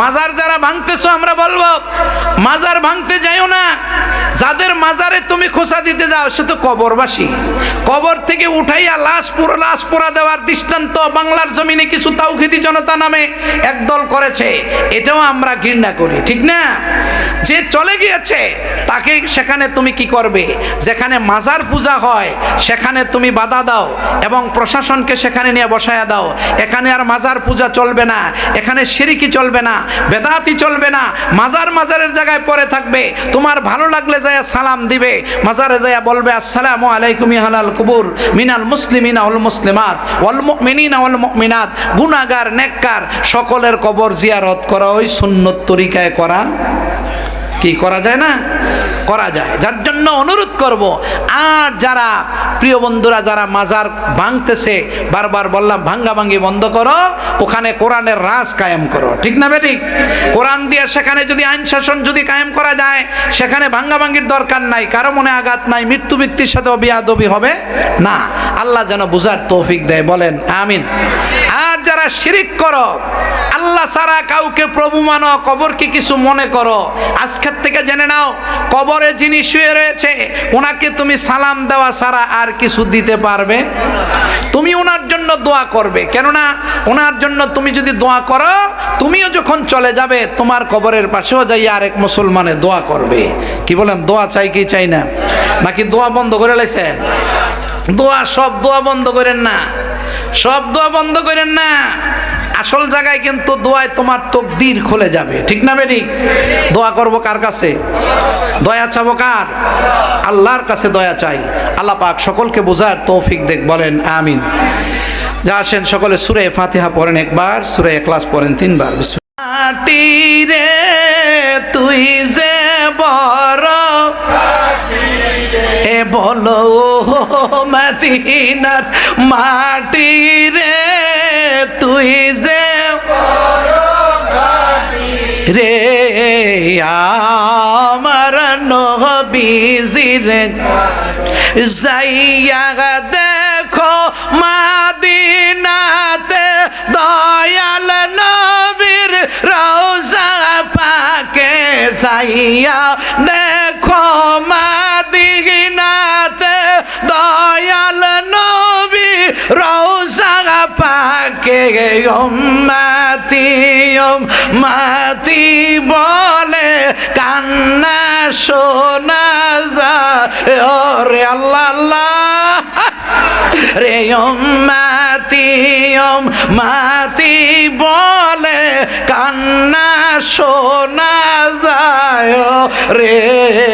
মাজার যারা ভাঙতেছো, আমরা বলব, মাজার ভাঙতে যাইও না। যাদের মাজারে তুমি খোসা দিতে যাও, সে তো কবরবাসী। কবর থেকে উঠাইয়া লাশ পুরো লাশ পোড়া দেওয়ার দৃষ্টান্ত বাংলার জমিনে কিছু তাওখিদি জনতা নামে একদল করেছে। এটাও আমরা ঘৃণা করি, ঠিক না? যে চলে গিয়েছে, তাকে সেখানে তুমি কি করবে? যেখানে মাজার পূজা হয়, সেখানে তুমি বাধা দাও এবং প্রশাসনকে সেখানে নিয়ে বসায়া দাও। এখানে আর মাজার পূজা চলবে না, এখানে সিরিকি চলবে না বেদাতি চলবে না, মাজার মাজারের জায়গায় পরে থাকবে। তোমার ভালো লাগলে যায় সালাম দিবে, মাজারে যায় বলবে, আসসালামু আলাইকুম ইহালাল কুবুর, মিনাল মুসলিমিনা ওয়াল মুসলিমাত, ওয়াল মুমিনিনা ওয়াল মুমিনাত গুনাগার নেককার, সকলের কবর জিয়ারত করা ওই সুন্নত তরিকায় করা। কি, করা যায় না? করা যায়। যার জন্য অনুরোধ করব, আর যারা প্রিয় বন্ধুরা, যারা মাজার ভাঙতেছে, বারবার বললাম ভাঙ্গা ভাঙ্গি বন্ধ করো, ওখানে কোরআনের রাজ কায়েম করো। ঠিক না বেঠিক? কোরআন দিয়ে সেখানে যদি আইন শাসন যদি কায়েম করা যায়, সেখানে ভাঙ্গা ভাঙ্গির দরকার নাই, কারও মনে আঘাত নাই, মৃত্যু ব্যক্তির সাথে অবিয়াদবি হবে? না। আল্লাহ যেন বুঝার তৌফিক দেয়, বলেন, আমিন। আর যারা শিরিক করো আল্লাহ ছাড়া কাউকে প্রভু মানো, কবরকে কিছু মনে করো। আজকের থেকে জেনে নাও, কবরে যিনি শুয়ে রয়েছে, ওনাকে তুমি সালাম দেওয়া ছাড়া আর কিছু দিতে পারবে? তুমি ওনার জন্য দোয়া করবে। কেননা ওনার জন্য তুমি যদি দোয়া করো, তুমিও যখন চলে যাবে, তোমার কবরের পাশেও যাই আরেক মুসলমানে দোয়া করবে। কি বলেন, দোয়া চাই কি চাই না? নাকি দোয়া বন্ধ করে লাইছেন? দোয়া সব দোয়া বন্ধ করেন না। সব দোয়া বন্ধ করেন না। আসল জায়গায় কিন্তু দোয়ায় তোমার তকদির খুলে যাবে। ঠিক না বেরি দোয়া করব কার কাছে? দয়া চাবো কার? আল্লাহর কাছে দয়া চাই। আল্লাহ পাক সকলকে বোঝার তৌফিক দেখ, বলেন আমিন। যা আসেন সকলে সুরে ফাতিহা পড়েন একবার, সুরে এখলাস পড়েন তিনবার। রে, তুই যে বড়। এ বলো মদিনার মাটি রে। তুই যে রে আমার নবীজির যাইয়া দেখো মাদিনাতে দয়াল নবীর রোজা পাকে যাইয়া দেখো মাতি মাতি বলে, কান্না শোনা যায়। রে আল্লাহ আল্লাহ। রে মাতি মাতি বলে, কান্না শোনা যায়। রে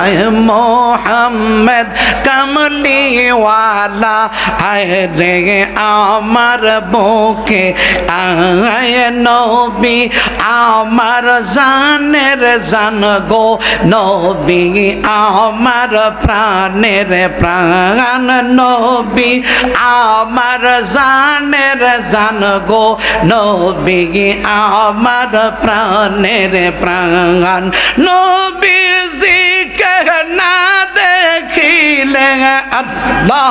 আয় মোহাম্মদ কমলিওয়ালা আয় রে আমার বুকে আয় নবী আমার জানের জান গো, নবী আমার প্রাণের প্রাণ, নবী আমার জানের জান গো, নবী আমার প্রাণের প্রাণ নবীজি কে না দেখিলে আল্লাহ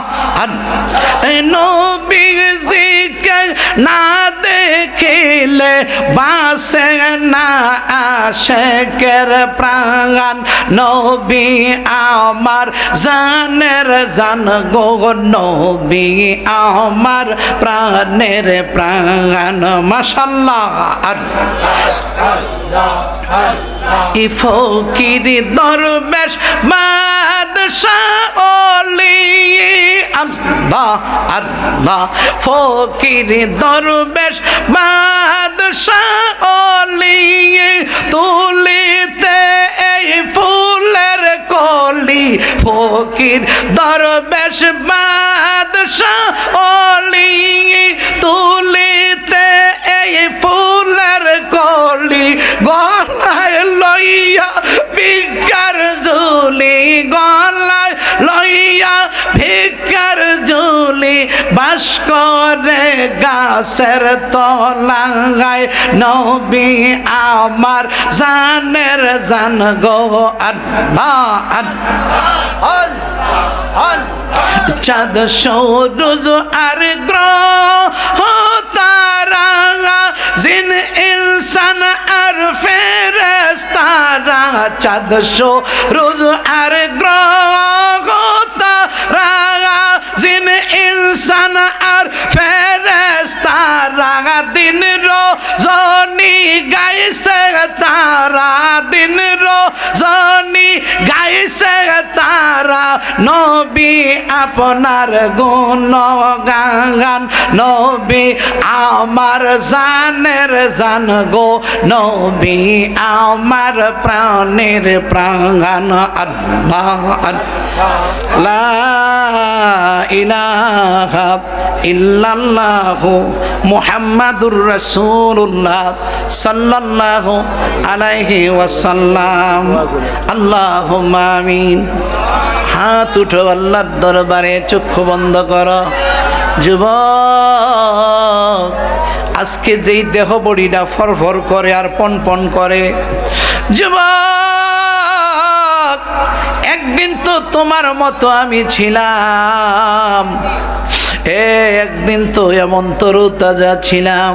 নবীজি কে না দেখিলে বাসে না আশেকের প্রাণ নবী আমার জানের জান গো নবী আমার প্রাণের প্রাণ মাসাল্লাহ আর ই ফকির দরবেশ বাদশাহ ওলি আল্লাহ আল্লাহ ফকির দরবেশ বাদশাহ দরবেশ বাদশাহ ওলি তুলিতে এই ফুলের কলি গলায় লইয়া বিজ্ঞার ঝুলি, গলায় লইয়া ভিকার জুলি বাস করে গাছের তলাঙ্গায় নবী আমার জানের জান গো আল্লাহ আল্লাহ। চাঁদ সৌরজ আর গ্রহ তারা জিন ইনসান আর ফেরেস তারা চাঁদ সৌরজ আর গ্রহ তারা দিন রজনী গাইছে তারা। নবী আপনার গুণ গান নবী আমার জানের জান গো, নবী আমার প্রাণের প্রাণ আল্লাহ ইলাহা ইল্লাল্লাহু মুহাম্মাদুর রাসূলুল্লাহ সাল্লাল্লাহু আলাইহি ওয়াসাল্লাম। আল্লাহুম্মা আমিন। হাত উঠো আল্লাহর দরবারে, চক্ষু বন্ধ করো। যুবক, আজকে যেই দেহ বড়িটা ফরফর করে আর পন পন করে। যুবক, একদিন তো তোমার মতো আমি ছিলাম। একদিন তো এমন তরু তাজা ছিলাম।